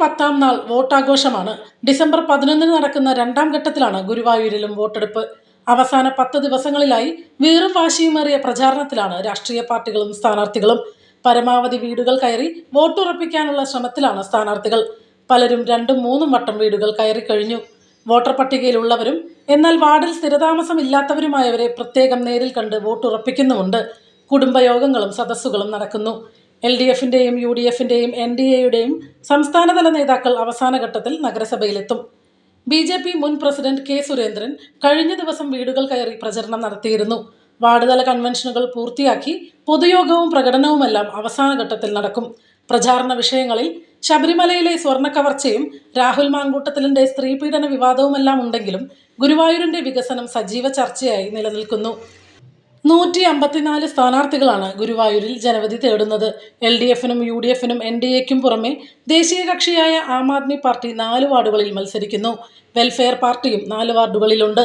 പത്താം നാൾ വോട്ടാഘോഷമാണ്. ഡിസംബർ പതിനൊന്നിന് നടക്കുന്ന രണ്ടാം ഘട്ടത്തിലാണ് ഗുരുവായൂരിലും വോട്ടെടുപ്പ്. അവസാന പത്ത് ദിവസങ്ങളിലായി വീറും വാശിയുമേറിയ പ്രചാരണത്തിലാണ് രാഷ്ട്രീയ പാർട്ടികളും സ്ഥാനാർത്ഥികളും. പരമാവധി വീടുകൾ കയറി വോട്ടുറപ്പിക്കാനുള്ള ശ്രമത്തിലാണ് സ്ഥാനാർത്ഥികൾ. പലരും രണ്ടും മൂന്നും വട്ടം വീടുകൾ കയറി കഴിഞ്ഞു. വോട്ടർ പട്ടികയിലുള്ളവരും എന്നാൽ വാർഡിൽ സ്ഥിരതാമസമില്ലാത്തവരുമായവരെ പ്രത്യേകം നേരിൽ കണ്ട് വോട്ടുറപ്പിക്കുന്നുമുണ്ട്. കുടുംബയോഗങ്ങളും സദസ്സുകളും നടക്കുന്നു. എൽ ഡി എഫിന്റെയും യു ഡി എഫിന്റെയും എൻ ഡി എയുടെയും സംസ്ഥാനതല നേതാക്കൾ അവസാനഘട്ടത്തിൽ നഗരസഭയിലെത്തും. ബി ജെ പി മുൻ പ്രസിഡന്റ് കെ സുരേന്ദ്രൻ കഴിഞ്ഞ ദിവസം വീടുകൾ കയറി പ്രചരണം നടത്തിയിരുന്നു. വാർഡുതല കൺവെൻഷനുകൾ പൂർത്തിയാക്കി പൊതുയോഗവും പ്രകടനവുമെല്ലാം അവസാനഘട്ടത്തിൽ നടക്കും. പ്രചാരണ വിഷയങ്ങളിൽ ശബരിമലയിലെ സ്വർണ കവർച്ചയും രാഹുൽ മാങ്കൂട്ടത്തിലിന്റെ സ്ത്രീപീഡന വിവാദവുമെല്ലാം ഉണ്ടെങ്കിലും ഗുരുവായൂരിന്റെ വികസനം സജീവ ചർച്ചയായി നിലനിൽക്കുന്നു. നൂറ്റി അമ്പത്തിനാല് സ്ഥാനാർത്ഥികളാണ് ഗുരുവായൂരിൽ ജനവിധി തേടുന്നത്. എൽ ഡി എഫിനും യു ഡി എഫിനും എൻ ഡി എക്കും പുറമെ ദേശീയ കക്ഷിയായ ആം ആദ്മി പാർട്ടി നാല് വാർഡുകളിൽ മത്സരിക്കുന്നു. വെൽഫെയർ പാർട്ടിയും നാല് വാർഡുകളിലുണ്ട്.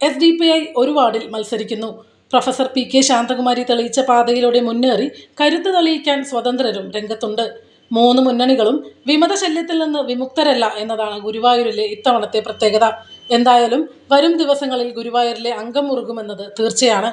എസ് ഡി പി ഐ ഒരു വാർഡിൽ മത്സരിക്കുന്നു. പ്രൊഫസർ പി കെ ശാന്തകുമാരി തെളിയിച്ച പാതയിലൂടെ മുന്നേറി കരുത്ത് തെളിയിക്കാൻ സ്വതന്ത്രരും രംഗത്തുണ്ട്. മൂന്ന് മുന്നണികളും വിമതശല്യത്തിൽ നിന്ന് വിമുക്തരല്ല എന്നതാണ് ഗുരുവായൂരിലെ ഇത്തവണത്തെ പ്രത്യേകത. എന്തായാലും വരും ദിവസങ്ങളിൽ ഗുരുവായൂരിലെ അംഗം മുറുകുമെന്നത് തീർച്ചയാണ്.